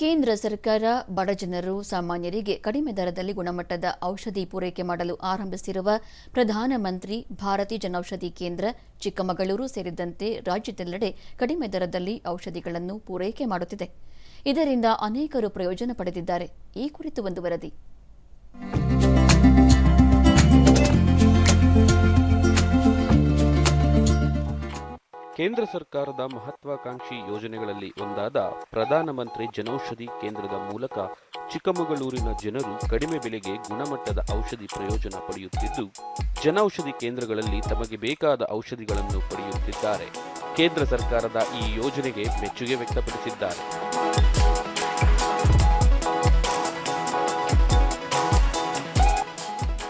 ಕೇಂದ್ರ ಸರ್ಕಾರ ಬಡಜನರು ಸಾಮಾನ್ಯರಿಗೆ ಕಡಿಮೆ ದರದಲ್ಲಿ ಗುಣಮಟ್ಟದ ಔಷಧಿ ಪೂರೈಕೆ ಮಾಡಲು ಆರಂಭಿಸಿರುವ ಪ್ರಧಾನಮಂತ್ರಿ ಭಾರತೀಯ ಜನೌಷಧಿ ಕೇಂದ್ರ ಚಿಕ್ಕಮಗಳೂರು ಸೇರಿದಂತೆ ರಾಜ್ಯದೆಲ್ಲೆಡೆ ಕಡಿಮೆ ದರದಲ್ಲಿ ಔಷಧಿಗಳನ್ನು ಪೂರೈಕೆ ಮಾಡುತ್ತಿದೆ. ಇದರಿಂದ ಅನೇಕರು ಪ್ರಯೋಜನ ಪಡೆದಿದ್ದಾರೆ. ಈ ಕುರಿತು ಒಂದು ವರದಿ. ಕೇಂದ್ರ ಸರ್ಕಾರದ ಮಹತ್ವಾಕಾಂಕ್ಷಿ ಯೋಜನೆಗಳಲ್ಲಿ ಒಂದಾದ ಪ್ರಧಾನಮಂತ್ರಿ ಜನೌಷಧಿ ಕೇಂದ್ರದ ಮೂಲಕ ಚಿಕ್ಕಮಗಳೂರಿನ ಜನರು ಕಡಿಮೆ ಬೆಲೆಗೆ ಗುಣಮಟ್ಟದ ಔಷಧಿ ಪ್ರಯೋಜನ ಪಡೆಯುತ್ತಿದ್ದು, ಜನೌಷಧಿ ಕೇಂದ್ರಗಳಲ್ಲಿ ತಮಗೆ ಬೇಕಾದ ಔಷಧಿಗಳನ್ನು ಪಡೆಯುತ್ತಿದ್ದಾರೆ. ಕೇಂದ್ರ ಸರ್ಕಾರದ ಈ ಯೋಜನೆಗೆ ಮೆಚ್ಚುಗೆ ವ್ಯಕ್ತಪಡಿಸಿದ್ದಾರೆ.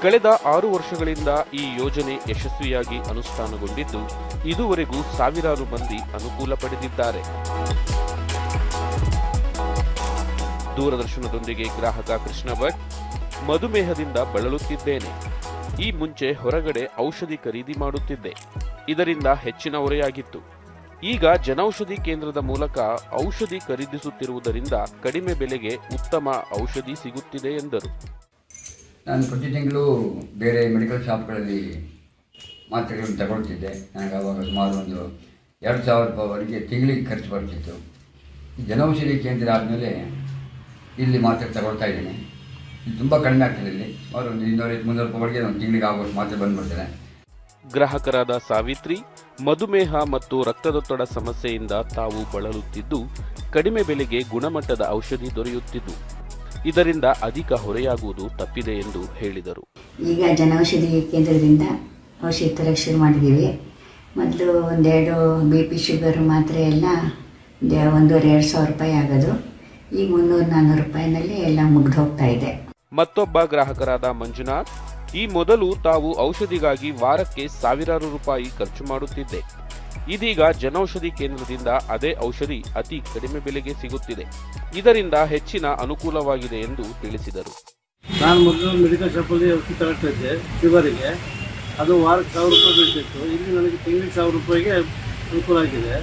ಕಳೆದ ಆರು ವರ್ಷಗಳಿಂದ ಈ ಯೋಜನೆ ಯಶಸ್ವಿಯಾಗಿ ಅನುಷ್ಠಾನಗೊಂಡಿದ್ದು, ಇದುವರೆಗೂ ಸಾವಿರಾರು ಮಂದಿ ಅನುಕೂಲ ಪಡೆದಿದ್ದಾರೆ. ದೂರದರ್ಶನದೊಂದಿಗೆ ಗ್ರಾಹಕ ಕೃಷ್ಣ ಭಟ್, ಮಧುಮೇಹದಿಂದ ಬಳಲುತ್ತಿದ್ದೇನೆ. ಈ ಮುಂಚೆ ಹೊರಗಡೆ ಔಷಧಿ ಖರೀದಿ ಮಾಡುತ್ತಿದ್ದೆ. ಇದರಿಂದ ಹೆಚ್ಚಿನ ಹೊರೆಯಾಗಿತ್ತು. ಈಗ ಜನೌಷಧಿ ಕೇಂದ್ರದ ಮೂಲಕ ಔಷಧಿ ಖರೀದಿಸುತ್ತಿರುವುದರಿಂದ ಕಡಿಮೆ ಬೆಲೆಗೆ ಉತ್ತಮ ಔಷಧಿ ಸಿಗುತ್ತಿದೆ ಎಂದರು. ನಾನು ಪ್ರತಿ ತಿಂಗಳು ಬೇರೆ ಮೆಡಿಕಲ್ ಶಾಪ್ಗಳಲ್ಲಿ ಮಾತ್ರೆಗಳನ್ನು ತಗೊಳ್ತಿದ್ದೆ. ನನಗೆ ಆವಾಗ ಸುಮಾರು ಒಂದು ಎರಡು ಸಾವಿರ ರೂಪಾಯಿವರೆಗೆ ತಿಂಗಳಿಗೆ ಖರ್ಚು ಬರ್ತಿತ್ತು. ಜನೌಷಧಿ ಕೇಂದ್ರ ಆದಮೇಲೆ ಇಲ್ಲಿ ಮಾತ್ರೆ ತಗೊಳ್ತಾ ಇದ್ದೀನಿ. ಇದು ತುಂಬ ಕಡಿಮೆ ಆಗ್ತದೆ ಇಲ್ಲಿ. ಸುಮಾರು ಒಂದು ಇನ್ನೂರೈವತ್ತು ಮುನ್ನೂರು ರೂಪಾಯಿವರೆಗೆ ನಾನು ತಿಂಗಳಿಗೆ ಆಗೋಷ್ಟು ಮಾತ್ರೆ ಬಂದ್ಬಿಡ್ತೇನೆ ಗ್ರಾಹಕರಾದ ಸಾವಿತ್ರಿ, ಮಧುಮೇಹ ಮತ್ತು ರಕ್ತದೊತ್ತಡ ಸಮಸ್ಯೆಯಿಂದ ತಾವು ಬಳಲುತ್ತಿದ್ದು, ಕಡಿಮೆ ಬೆಲೆಗೆ ಗುಣಮಟ್ಟದ ಔಷಧಿ ದೊರೆಯುತ್ತಿದ್ದು. ಇದರಿಂದ ಅಧಿಕ ಹೊರೆಯಾಗುವುದು ತಪ್ಪಿದೆ ಎಂದು ಹೇಳಿದರು. ಈಗ ಜನೌಷಧಿ ಕೇಂದ್ರದಿಂದ ಔಷಧಿ ತರಕ್ಕೆ ಶುರು ಮಾಡಿದ್ದೀವಿ ಮೊದಲು ಒಂದೆರಡು ಬಿ ಪಿ ಶುಗರ್ ಮಾತ್ರೆ ಎಲ್ಲ ಒಂದೆ ಒಂದೂವರೆ ಎರಡು ಸಾವಿರ ರೂಪಾಯಿ ಆಗೋದು. ಈಗ ಮುನ್ನೂರು ನಾನ್ನೂರು ರೂಪಾಯಿನಲ್ಲಿ ಎಲ್ಲ ಮುಗ್ದು ಹೋಗ್ತಾ ಇದೆ. ಮತ್ತೊಬ್ಬ ಗ್ರಾಹಕರಾದ ಮಂಜುನಾಥ್ ಈ ಮೊದಲು ತಾವು ಔಷಧಿಗಾಗಿ ವಾರಕ್ಕೆ ಸಾವಿರಾರು ರೂಪಾಯಿ ಖರ್ಚು ಮಾಡುತ್ತಿದ್ದೆ. ಇದೀಗ ಜನೌಷಧಿ ಕೇಂದ್ರದಿಂದ ಅದೇ ಔಷಧಿ ಅತಿ ಕಡಿಮೆ ಬೆಲೆಗೆ ಸಿಗುತ್ತಿದೆ. ಇದರಿಂದ ಹೆಚ್ಚಿನ ಅನುಕೂಲವಾಗಿದೆ ಎಂದು ತಿಳಿಸಿದರು. ನಾನು ಮೊದಲು ಮೆಡಿಕಲ್ ಶಾಪಲ್ಲಿ ಔಷಧಿ ತಗೊಳ್ತಾ ಇದ್ದೆ ಅದು ವಾರಕ್ಕೆ ಸಾವಿರ ರೂಪಾಯಿ ಬೀಳ್ತಿತ್ತು. ಇಲ್ಲಿ ನನಗೆ ತಿಂಗಳಿಗೆ ಸಾವಿರ ರೂಪಾಯಿಗೆ ಅನುಕೂಲ ಆಗಿದೆ.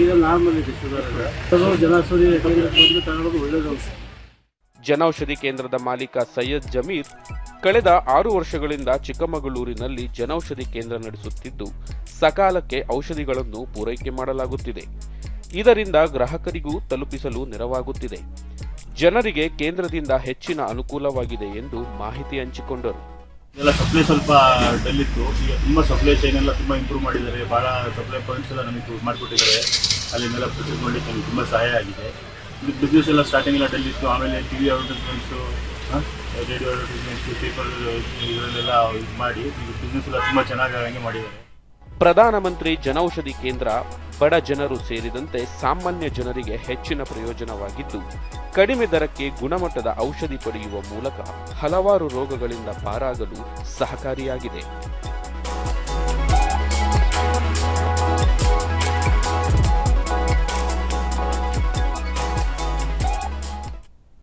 ಈಗ ನಾರ್ಮಲ್ ಇದೆ ಶುಗರ್ ಜನೌಷಧಿ ಕೇಂದ್ರಕ್ಕೆ ಬಂದು ತಗೊಳ್ಳೋದು ಅನ್ಸುತ್ತೆ ಜನೌಷಧಿ ಕೇಂದ್ರದ ಮಾಲೀಕ ಸೈಯದ್ ಜಮೀರ್ ಕಳೆದ ಆರು ವರ್ಷಗಳಿಂದ ಚಿಕ್ಕಮಗಳೂರಿನಲ್ಲಿ ಜನೌಷಧಿ ಕೇಂದ್ರ ನಡೆಸುತ್ತಿದ್ದು, ಸಕಾಲಕ್ಕೆ ಔಷಧಿಗಳನ್ನು ಪೂರೈಕೆ ಮಾಡಲಾಗುತ್ತಿದೆ. ಇದರಿಂದ ಗ್ರಾಹಕರಿಗೂ ತಲುಪಿಸಲು ನೆರವಾಗುತ್ತಿದೆ. ಜನರಿಗೆ ಕೇಂದ್ರದಿಂದ ಹೆಚ್ಚಿನ ಅನುಕೂಲವಾಗಿದೆ ಎಂದು ಮಾಹಿತಿ ಹಂಚಿಕೊಂಡರು. ಎಲ್ಲ ಸಪ್ಲೈ ಸ್ವಲ್ಪ ಡಲ್ ಇತ್ತು ಈಗ ತುಂಬ ಸಪ್ಲೈ ಚೈನ್ ಎಲ್ಲ ತುಂಬ ಇಂಪ್ರೂವ್ ಮಾಡಿದ್ದಾರೆ. ಭಾಳ ಸಪ್ಲೈ ಪಾಯಿಂಟ್ಸ್ ಎಲ್ಲ ನಮಗೆ ಮಾಡಿಕೊಟ್ಟಿದ್ದಾರೆ. ಅಲ್ಲಿಂದೆಲ್ಲ ಪರ್ಚೇಸ್ ಮಾಡಲಿಕ್ಕೆ ನಮಗೆ ತುಂಬ ಸಹಾಯ ಆಗಿದೆ. ಬಿಸ್ನೆಸ್ ಎಲ್ಲ ಸ್ಟಾರ್ಟಿಂಗ್ ಎಲ್ಲ ಡಲ್ ಇತ್ತು ಆಮೇಲೆ T V advertisements radio advertisements paper ಇದರಲ್ಲೆಲ್ಲ ಇದು ಮಾಡಿ ಬಿಸ್ನೆಸ್ ಎಲ್ಲ ತುಂಬ ಚೆನ್ನಾಗಿ ಹಂಗೆ ಮಾಡಿದ್ದಾರೆ. ಪ್ರಧಾನಮಂತ್ರಿ ಜನೌಷಧಿ ಕೇಂದ್ರ, ಬಡ ಜನರು ಸೇರಿದಂತೆ ಸಾಮಾನ್ಯ ಜನರಿಗೆ ಹೆಚ್ಚಿನ ಪ್ರಯೋಜನವಾಗಿದ್ದು, ಕಡಿಮೆ ದರಕ್ಕೆ ಗುಣಮಟ್ಟದ ಔಷಧಿ ಪಡೆಯುವ ಮೂಲಕ ಹಲವಾರು ರೋಗಗಳಿಂದ ಪಾರಾಗಲು ಸಹಕಾರಿಯಾಗಿದೆ.